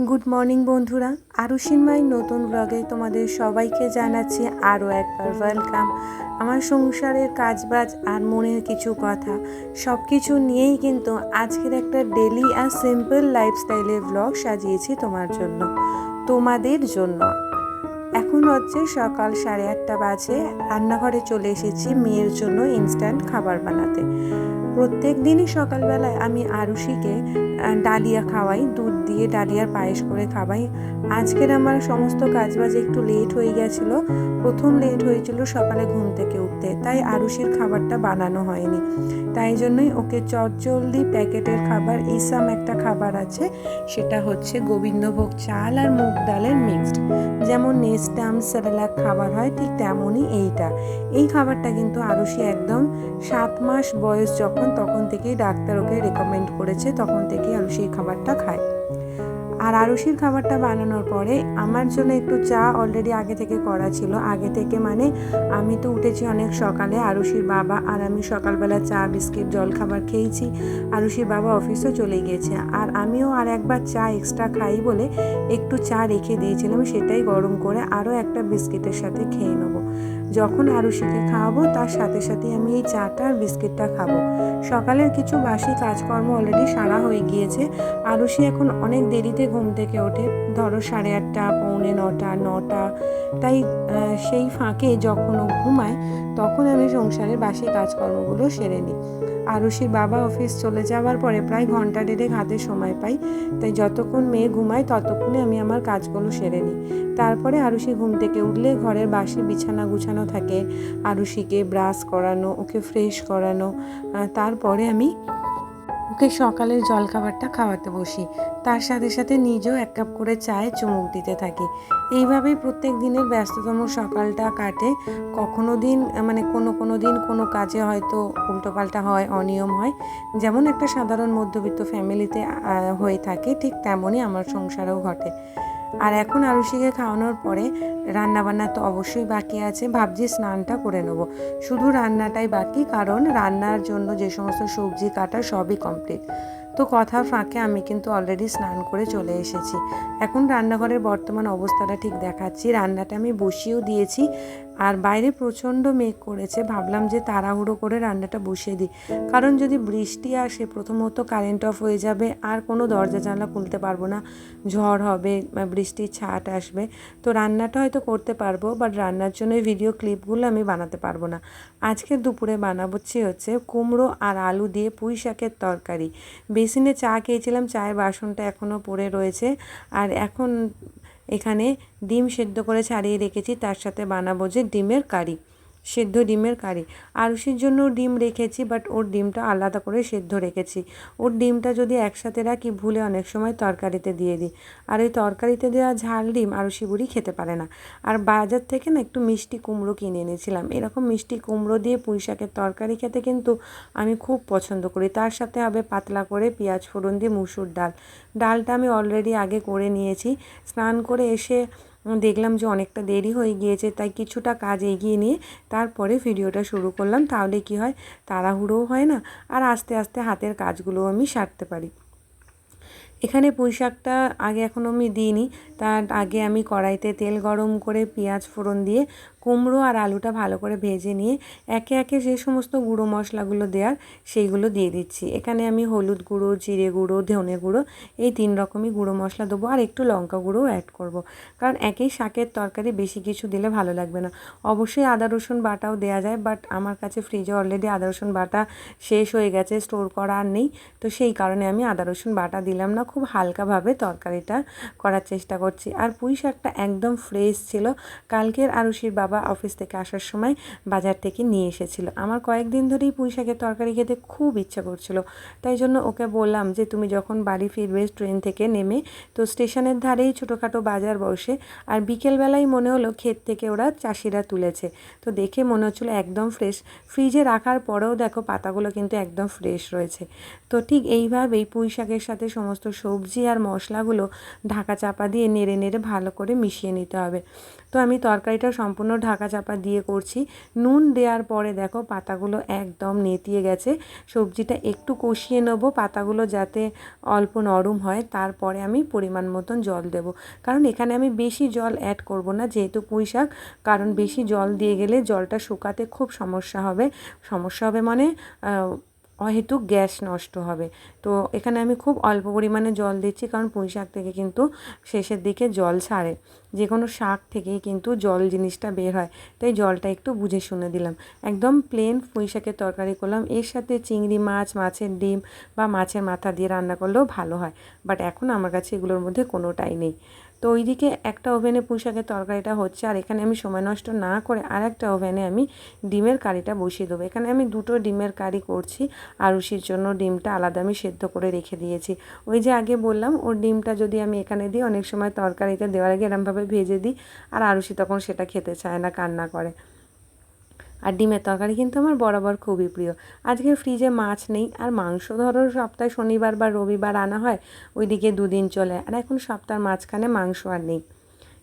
Good morning বন্ধুরা। আরও সিনমাই নতুন ব্লগে তোমাদের সবাইকে জানাচ্ছি আরও একবার ওয়েলকাম আমার সংসারের কাজবাজ আর মনের কিছু কথা সব কিছু নিয়েই কিন্তু আজকের একটা ডেলি আর সিম্পল লাইফস্টাইলের ব্লগ সাজিয়েছি তোমার জন্য, তোমাদের জন্য। এখন হচ্ছে সকাল সাড়ে আটটা বাজে। রান্নাঘরে চলে এসেছি মেয়ের জন্য ইনস্ট্যান্ট খাবার বানাতে। প্রত্যেক দিনই সকালবেলায় আমি আরুষিকে ডালিয়া খাওয়াই, দুধ দিয়ে ডালিয়ার পায়েস করে খাওয়াই। আজকের আমার সমস্ত কাজবাজ একটু লেট হয়ে গেছিল। প্রথম লেট হয়েছিল সকালে ঘুম থেকে উঠতে। তাই আরুষির খাবারটা বানানো হয়নি। তাই জন্যই ওকে চটজলদি প্যাকেটের খাবার, ইসাম একটা খাবার আছে, সেটা হচ্ছে গোবিন্দভোগ চাল আর মুগ ডালের মিক্সড যেমন নেস্টাম সেরেলাক খাবার হয়, ঠিক তেমনই এইটা। এই খাবারটা কিন্তু আরুষি একদম সাত মাস বয়স যখন, তখন থেকেই ডাক্তার ওকে রেকমেন্ড করেছে, তখন থেকেই আরুষি এই খাবারটা খায়। আর আরুষির খাবারটা বানানোর পরে আমার জন্য একটু চা অলরেডি আগে থেকে করা ছিল। আগে থেকে মানে আমি তো উঠেছি অনেক সকালে আরুষির বাবা আর আমি সকালবেলা চা, বিস্কিট, জল খাবার খেয়েছি। আরুষির বাবা অফিসও চলে গিয়েছে আর আমিও আর একবার চা এক্সট্রা খাই বলে একটু চা রেখে দিয়েছিলাম, সেটাই গরম করে আরও একটা বিস্কিটের সাথে খেয়ে নেব। যখন আরুষিকে খাওয়াবো, তার সাথে সাথে আমি এই চাটা আর বিস্কিটটা খাব। সকালের কিছু বাসি কাজকর্ম অলরেডি সারা হয়ে গিয়েছে। আরুষি এখন অনেক দেরিতে ঘুম থেকে ওঠে। ধরো সাড়ে আটটা, পৌনে নটা নটা। তাই সেই ফাঁকে যখন ও ঘুমায়, তখন আমি সংসারের বাসি কাজকর্মগুলো সেরে নিই। আরুষির বাবা অফিস চলে যাওয়ার পরে প্রায় ঘণ্টা দেড়েক হাতে সময় পাই। তাই যতক্ষণ মেয়ে ঘুমায়, ততক্ষণে আমি আমার কাজগুলো সেরে নিই। তারপরে আরুষি ঘুম থেকে উঠলে ঘরের বাসি বিছানা গুছানো থাকে আরুষিকে ব্রাশ করানো, ওকে ফ্রেশ করানো তারপরে আমি ওকে সকালের জলখাবারটা খাওয়াতে বসি। তার সাথে সাথে নিজেও এক কাপ করে চায়ে চুমুক দিতে থাকি। এইভাবেই প্রত্যেক দিনের ব্যস্ততম সকালটা কাটে। কখনো দিন মানে কোনো কোনো দিন কোনো কাজে হয়তো উল্টোপাল্টা হয়, অনিয়ম হয়। যেমন একটা সাধারণ মধ্যবিত্ত ফ্যামিলিতে হয়ে থাকে, ঠিক তেমনই আমার সংসারেও ঘটে। আর এখন আরুষিকে খাওয়ানোর পরে রান্নাবান্না তো অবশ্যই বাকি আছে, ভাবছি স্নানটা করে নেব। শুধু রান্নাটাই বাকি, কারণ রান্নার জন্য যে সমস্ত সবজি কাটা সবই কমপ্লিট তো কথা ফাঁকে আমি কিন্তু অলরেডি স্নান করে চলে এসেছি। এখন রান্নাঘরের বর্তমান অবস্থাটা ঠিক দেখাচ্ছি। রান্নাটা আমি বসিয়েও দিয়েছি। আর বাইরে প্রচণ্ড মেঘ করেছে, ভাবলাম যে তাড়াহুড়ো করে রান্নাটা বসিয়ে দিই। কারণ যদি বৃষ্টি আসে, প্রথমত কারেন্ট অফ হয়ে যাবে, আর কোনো দরজা জানলা খুলতে পারব না। ঝড় হবে বৃষ্টির ছাট আসবে, তো রান্নাটা হয়তো করতে পারব বাট রান্নার জন্য ভিডিও ক্লিপগুলো আমি বানাতে পারব না। আজকের দুপুরে বানাবোচ্ছি হচ্ছে কুমড়ো আর আলু দিয়ে পুঁই শাকের তরকারি। বেসিনে চা খেয়েছিলাম, চায়ের বাসনটা এখনও পড়ে রয়েছে, আর এখন এখানে ডিম সেদ্ধ করে ছাড়িয়ে রেখেছি তার সাথে বানাবো যে ডিমের কারি। সেদ্ধ ডিমের কারি। আরুষির জন্য ডিম রেখেছি বাট ওর ডিমটা আলাদা করে সেদ্ধ রেখেছি। ওর ডিমটা যদি একসাথে রাখি, ভুলে অনেক সময় তরকারিতে দিয়ে দিই। আর ওই তরকারিতে দেওয়া ঝাল ডিম আরুষি বুড়ি খেতে পারে না। আর বাজার থেকে না একটু মিষ্টি কুমড়ো কিনে এনেছিলাম। এরকম মিষ্টি কুমড়ো দিয়ে পুঁই শাকের তরকারি খেতে কিন্তু আমি খুব পছন্দ করি। তার সাথে হবে পাতলা করে পেঁয়াজ ফোড়ন দিয়ে মুসুর ডাল। ডালটা আমি অলরেডি আগে করে নিয়েছি। স্নান করে এসে দেখলাম যে অনেকটা দেরি হয়ে গিয়েছে, তাই কিছুটা কাজ এগিয়ে নিয়ে তারপরে ভিডিওটা শুরু করলাম। তাহলে কি হয়, তাড়াহুড়োও হয় না, আর আস্তে আস্তে হাতের কাজগুলো আমি সারতে পারি। এখানে পুঁই শাকটা আগে এখনও আমি দিইনি। তার আগে আমি কড়াইতে তেল গরম করে পেঁয়াজ ফোড়ন দিয়ে কুমড়ো আর আলুটা ভালো করে ভেজে নিয়ে একে একে যে সমস্ত গুঁড়ো মশলাগুলো দেওয়ার সেইগুলো দিয়ে দিচ্ছি। এখানে আমি হলুদ গুঁড়ো, জিরে গুঁড়ো, ধনে গুঁড়ো এই তিন রকমই গুঁড়ো মশলা দেবো আর একটু লঙ্কা গুঁড়োও অ্যাড করব। কারণ একই শাকের তরকারি বেশি কিছু দিলে ভালো লাগবে না। অবশ্যই আদা, রসুন বাটাও দেওয়া যায় বাট আমার কাছে ফ্রিজে অলরেডি আদা, রসুন বাটা শেষ হয়ে গেছে স্টোর করা আর নেই। তো সেই কারণে আমি আদা, রসুন বাটা দিলাম না খুব হালকাভাবে তরকারিটা করার চেষ্টা করছি। আর পুঁই শাকটা একদম ফ্রেশ ছিল। কালকের আরুষির বাবা অফিস থেকে আসার সময় বাজার থেকে নিয়ে এসেছিল। আমার কয়েকদিন ধরেই পুঁই শাকের তরকারি খেতে খুব ইচ্ছা করছিল। তাই জন্য ওকে বললাম যে, তুমি যখন বাড়ি ফিরবে ট্রেন থেকে নেমে, তো স্টেশনের ধারেই ছোটোখাটো বাজার বসে, আর বিকেলবেলায় মনে হলো ক্ষেত থেকে ওরা চাষিরা তুলেছে। তো দেখে মনে হচ্ছিল একদম ফ্রেশ ফ্রিজে রাখার পরেও দেখো পাতাগুলো কিন্তু একদম ফ্রেশ রয়েছে। তো ঠিক এইভাবেই পুঁই শাকের সাথে সমস্ত সবজি আর মশলাগুলো ঢাকা চাপা দিয়ে নেড়ে নেড়ে ভালো করে মিশিয়ে নিতে হবে। তো আমি তরকারিটা সম্পূর্ণ ঢাকা চাপা দিয়ে করছি। নুন দেওয়ার পরে দেখো পাতাগুলো একদম নেতিয়ে গেছে। সবজিটা একটু কষিয়ে নেব, পাতাগুলো যাতে অল্প নরম হয়, তারপরে আমি পরিমাণ মতন জল দেব। কারণ এখানে আমি বেশি জল অ্যাড করব না, যেহেতু পুঁই শাক, কারণ বেশি জল দিয়ে গেলে জলটা শুকাতে খুব সমস্যা হবে। সমস্যা হবে মানে অহেতুক গ্যাস নষ্ট হবে। তো এখানে আমি খুব অল্প পরিমাণে জল দিচ্ছি, কারণ পুঁই শাক থেকে কিন্তু শেষের দিকে জল ছাড়ে। যে কোনো শাক থেকেই কিন্তু জল জিনিসটা বের হয়। তাই জলটা একটু বুঝে শুনে দিলাম। একদম প্লেন পুঁই শাকের তরকারি করলাম। এর সাথে চিংড়ি মাছ, মাছের ডিম বা মাছের মাথা দিয়ে রান্না করলেও ভালো হয়। বাট এখন আমার কাছে এগুলোর মধ্যে কোনোটাই নেই। তো ওইদিকে একটা ওভেনে পুঁশাকের তরকারিটা হচ্ছে, আর এখানে আমি সময় নষ্ট না করে আর একটা ওভেনে আমি ডিমের কারিটা বসিয়ে দেবো। এখানে আমি দুটো ডিমের কারি করছি আরুষির জন্য ডিমটা আলাদা আমি সেদ্ধ করে রেখে দিয়েছি। ওই যে আগে বললাম, ওর ডিমটা যদি আমি এখানে দিই, অনেক সময় তরকারিতে দেওয়ার আগে এরমভাবে ভেজে দিই, আর আরুষি তখন সেটা খেতে চায় না, কান্না করে। আর ডিমের তরকারি কিন্তু আমার বরাবর খুবই প্রিয়। আজকে ফ্রিজে মাছ নেই, আর মাংস ধরো সপ্তাহে শনিবার বা রবিবার আনা হয়, ওইদিকে দুদিন চলে। আর এখন সপ্তাহের মাঝখানে মাংস আর নেই।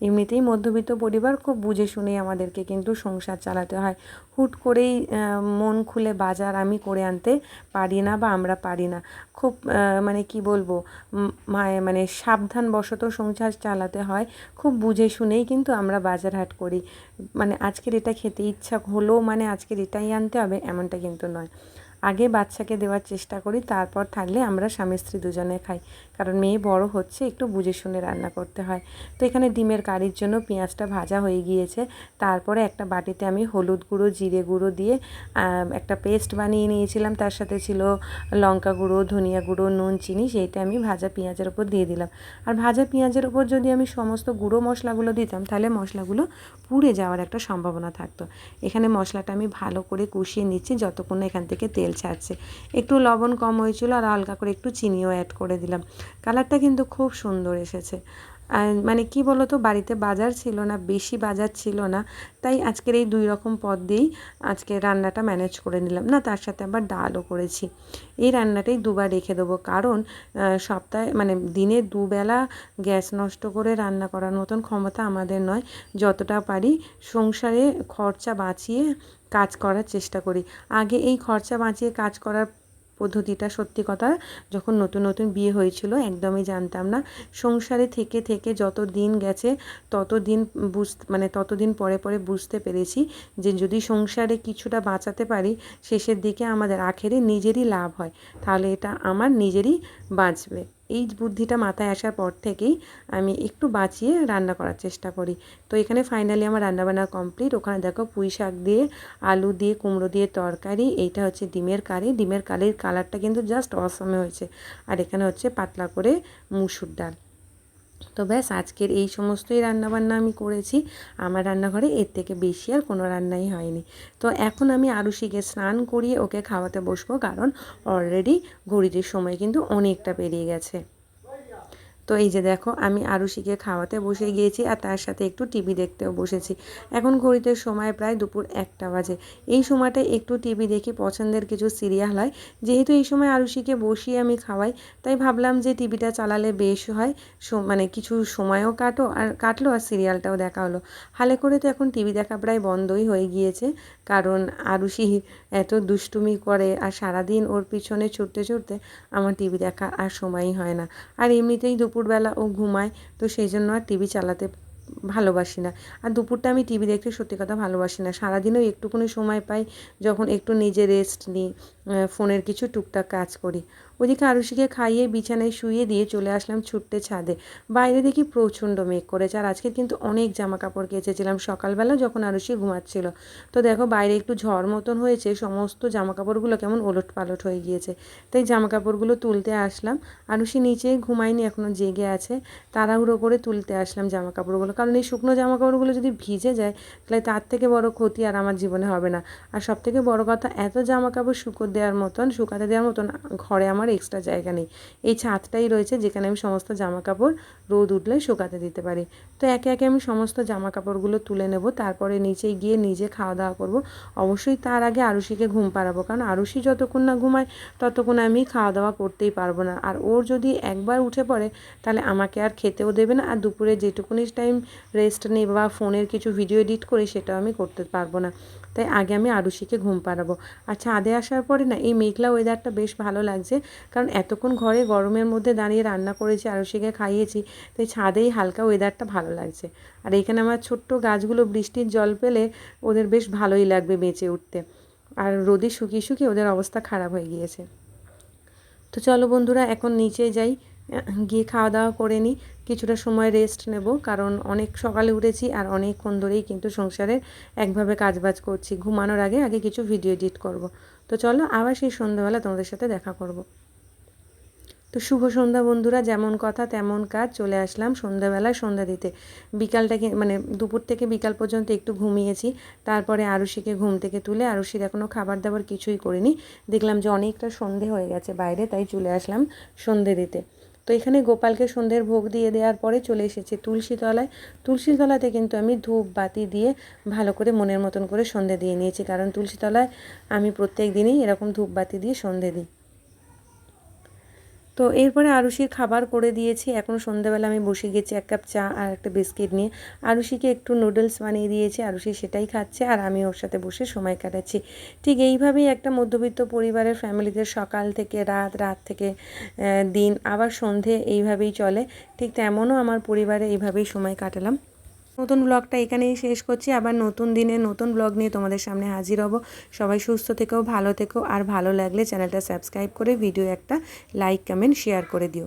এমনিতেই মধ্যবিত্ত পরিবার খুব বুঝে শুনেই আমাদেরকে কিন্তু সংসার চালাতে হয়। হুট করেই মন খুলে বাজার আমি করে আনতে পারি না বা আমরা পারি না। খুব মানে কি বলব মানে সাবধান বশত সংসার চালাতে হয়। খুব বুঝে শুনেই কিন্তু আমরা বাজার হাট করি। মানে আজকের এটা খেতে ইচ্ছা হলেও মানে আজকের এটাই আনতে হবে এমনটা কিন্তু নয়। আগে বাচ্চাকে দেওয়ার চেষ্টা করি, তারপর থাকলে আমরা স্বামী স্ত্রী দুজনে খাই। কারণ মেয়ে বড় হচ্ছে, একটু বুঝে শুনে রান্না করতে হয়। তো এখানে ডিমের কারির জন্য পেঁয়াজটা ভাজা হয়ে গিয়েছে। তারপরে একটা বাটিতে আমি হলুদ গুঁড়ো, জিরে গুঁড়ো দিয়ে একটা পেস্ট বানিয়ে নিয়েছিলাম। তার সাথে ছিল লঙ্কা গুঁড়ো, ধনিয়া গুঁড়ো, নুন, চিনি, সেইটা আমি ভাজা পেঁয়াজের ওপর দিয়ে দিলাম। আর ভাজা পেঁয়াজের ওপর যদি আমি সমস্ত গুঁড়ো মশলাগুলো দিতাম, তাহলে মশলাগুলো পুড়ে যাওয়ার একটা সম্ভাবনা থাকতো। এখানে মশলাটা আমি ভালো করে কষিয়ে নিচ্ছি, যতক্ষণ এখান থেকে তেল ছাড়ছে একটু লবণ কম হয়েছিল আর হালকা করে একটু চিনিও অ্যাড করে দিলাম। কালারটা কিন্তু খুব সুন্দর এসেছে। মানে কি বলতো, বাড়িতে বাজার ছিল না, বেশি বাজার ছিল না, তাই আজকের এই দুই রকম পদ দিয়েই আজকে রান্নাটা ম্যানেজ করে নিলাম। না, তার সাথে আবার ডালও করেছি। এই রান্নাটাই দুবার রেখে দেবো। কারণ সপ্তাহে মানে দিনে দুবেলা গ্যাস নষ্ট করে রান্না করার মতন ক্ষমতা আমাদের নয়। যতটা পারি সংসারে খরচা বাঁচিয়ে কাজ করার চেষ্টা করি। আগে এই খরচা বাঁচিয়ে কাজ করার পদ্ধতিটা সত্যি কথা, যখন নতুন নতুন বিয়ে হয়েছিল একদমই জানতাম না। সংসারে থেকে থেকে যত দিন গেছে, তত দিন বুঝ মানে ততদিন পরে পরে বুঝতে পেরেছি যে যদি সংসারে কিছুটা বাঁচাতে পারি, শেষের দিকে আমাদের, আখেরে নিজেরই লাভ হয়। তাহলে এটা আমার নিজেরই বাঁচবে। এই বুদ্ধিটা মাথায় আসার পর থেকেই আমি একটু বাঁচিয়ে রান্না করার চেষ্টা করি। তো এখানে ফাইনালি আমার রান্নাবান্না কমপ্লিট ওখানে দেখো পুঁই শাক দিয়ে, আলু দিয়ে, কুমড়ো দিয়ে তরকারি, এইটা হচ্ছে ডিমের কারি। ডিমের কালির কালারটা কিন্তু জাস্ট অসমে হয়েছে। আর এখানে হচ্ছে পাতলা করে মুসুর ডাল। তো ব্যাস, আজকের এই সমস্তই রান্নাবান্না আমি করেছি। আমার রান্নাঘরে এর থেকে বেশি আর কোনো রান্নাই হয়নি। তো এখন আমি আরুষিকে স্নান করিয়ে ওকে খাওয়াতে বসবো, কারণ অলরেডি ঘড়িটির সময় কিন্তু অনেকটা পেরিয়ে গেছে। তো এই যে দেখো, আমি আরুষিকে খাওয়াতে বসে গিয়েছি আর তার সাথে একটু টিভি দেখতেও বসেছি। এখন ঘড়িতে সময় প্রায় দুপুর একটা বাজে। এই সময়টায় একটু টিভি দেখি, পছন্দের কিছু সিরিয়াল হয়। যেহেতু এই সময় আরুষিকে বসিয়ে আমি খাওয়াই, তাই ভাবলাম যে টিভিটা চালালে বেশ হয়। মানে কিছু সময়ও কাটো আর কাটলো আর সিরিয়ালটাও দেখা হলো। হালে করে তো এখন টিভি দেখা প্রায় বন্ধই হয়ে গিয়েছে। কারণ আরুষি এত দুষ্টুমি করে আর সারাদিন ওর পিছনে ছুটতে ছুটতে আমার টিভি দেখা আর সময়ই হয় না। আর এমনিতেই দুপুর দুপুরবেলা ও ঘুমায়, তো সেই জন্য আর টিভি চালাতে ভালোবাসি না। আর দুপুরটা আমি টিভি দেখতে সত্যি কথা ভালোবাসি না। সারাদিনেও একটুকুনি সময় পাই, যখন একটু নিজে রেস্ট নিই ফোনের কিছু টুকটাক কাজ করি। ওদিকে আরুষিকে খাইয়ে বিছানায় শুয়ে দিয়ে চলে আসলাম ছুটতে ছাদে। বাইরে দেখি প্রচণ্ড মেঘ করেছে আর আজকে কিন্তু অনেক জামা কাপড় কেচেছিলাম। সকালবেলা যখন আরুষি ঘুমাচ্ছিল, তো দেখো বাইরে একটু ঝড় মতন হয়েছে, সমস্ত জামা কাপড়গুলো কেমন ওলট পালট হয়ে গিয়েছে। তাই জামা কাপড়গুলো তুলতে আসলাম। আরুষি নিচে ঘুমায়নি এখনও জেগে আছে। তাড়াহুড়ো করে তুলতে আসলাম জামা কাপড়গুলো কারণ এই শুকনো জামা কাপড়গুলো যদি ভিজে যায়, তাহলে তার থেকে বড় ক্ষতি আর আমার জীবনে হবে না। আর সব থেকে বড় কথা, এত জামা কাপড় শুকো দেওয়ার মতন, শুকাতে দেওয়ার মতন ঘরে আমার আমার এক্সট্রা জায়গা নেই। এই ছাদটাই রয়েছে যেখানে আমি সমস্ত জামা কাপড় রোদ উঠলে শুকাতে দিতে পারি। তো একে একে আমি সমস্ত জামা কাপড়গুলো তুলে নেব, তারপরে নিচে গিয়ে নিজে খাওয়া দাওয়া করব। অবশ্যই তার আগে আরুষিকে ঘুম পাড়াবো, কারণ আরুষি যতক্ষণ না ঘুমায়, ততক্ষণ আমি খাওয়া দাওয়া করতেই পারব না। আর ওর যদি একবার উঠে পড়ে, তাহলে আমাকে আর খেতেও দেবে না, আর দুপুরে যেটুকুনি টাইম রেস্ট নেই বা ফোনের কিছু ভিডিও এডিট করি, সেটাও আমি করতে পারব না। তাই আগে আমি আরুষিকে ঘুম পাড়াবো। আর ছাদে আসার পরে না, এই মেঘলা ওয়েদারটা বেশ ভালো লাগছে। কারণ এতক্ষণ ঘরে গরমের মধ্যে দাঁড়িয়ে রান্না করেছি আরুষিকে খাইয়েছি, তাই ছাদেই হালকা ওয়েদারটা ভালো লাগছে। আর এখানে আমার ছোট্ট গাছগুলো বৃষ্টির জল পেলে ওদের বেশ ভালোই লাগবে বেঁচে উঠতে। আর রোদে শুকিয়ে শুকিয়ে ওদের অবস্থা খারাপ হয়ে গিয়েছে। তো চলো বন্ধুরা, এখন নিচে যাই। গিয়ে খাওয়া দাওয়া করে নিই। কিছুটা সময় রেস্ট নেব, কারণ অনেক সকালে উঠেছি আর অনেকক্ষণ ধরেই কিন্তু সংসারের একভাবে কাজবাজ করছি। ঘুমানোর আগে আগে কিছু ভিডিও এডিট করব। তো চলো, আবার সেই সন্ধ্যাবেলা তোমাদের সাথে দেখা করব। তো শুভ সন্ধ্যা বন্ধুরা, যেমন কথা তেমন কাজ, চলে আসলাম সন্ধ্যাবেলায় সন্ধ্যা দিতে। বিকালটাকে মানে দুপুর থেকে বিকাল পর্যন্ত একটু ঘুমিয়েছি, তারপরে আরুষিকে ঘুম থেকে তুলে আরুষির এখনও খাবার দাবার কিছুই করিনি। দেখলাম যে অনেকটা সন্ধে হয়ে গেছে বাইরে, তাই চলে আসলাম সন্ধে দিতে। তো এখানে গোপালকে সন্ধ্যের ভোগ দিয়ে দেওয়ার পরে চলে এসেছে তুলসী তলায় তুলসী তলাতে কিন্তু আমি ধূপ বাতি দিয়ে ভালো করে মনের মতন করে সন্ধে দিয়ে নিয়েছি। কারণ তুলসী তলায় আমি প্রত্যেক দিনই এরকম ধূপ বাতি দিয়ে সন্ধে দিই। তো এরপরে আরুষির খাবার করে দিয়েছি। এখন সন্ধ্যাবেলা আমি বসে গেছি এক কাপ চা আর একটা বিস্কিট নিয়ে। আরুষিকে একটু নুডলস বানিয়ে দিয়েছি। আরুষি সেটাই খাচ্ছে আর আমি ওর সাথে বসে সময় কাটাচ্ছি। ঠিক এইভাবেই একটা মধ্যবিত্ত পরিবারের ফ্যামিলিতে সকাল থেকে রাত রাত থেকে দিন, আবার সন্ধে এইভাবেই চলে। ঠিক তেমনও আমার পরিবারে এইভাবেই সময় কাটালাম। নতুন ব্লগটা এখানেই শেষ করছি। আবার নতুন দিনে নতুন ব্লগ নিয়ে তোমাদের সামনে হাজির হব। সবাই সুস্থ থেকেও ভালো থেকেও আর ভালো লাগলে চ্যানেলটা সাবস্ক্রাইব করে ভিডিও একটা লাইক, কমেন্ট, শেয়ার করে দিও।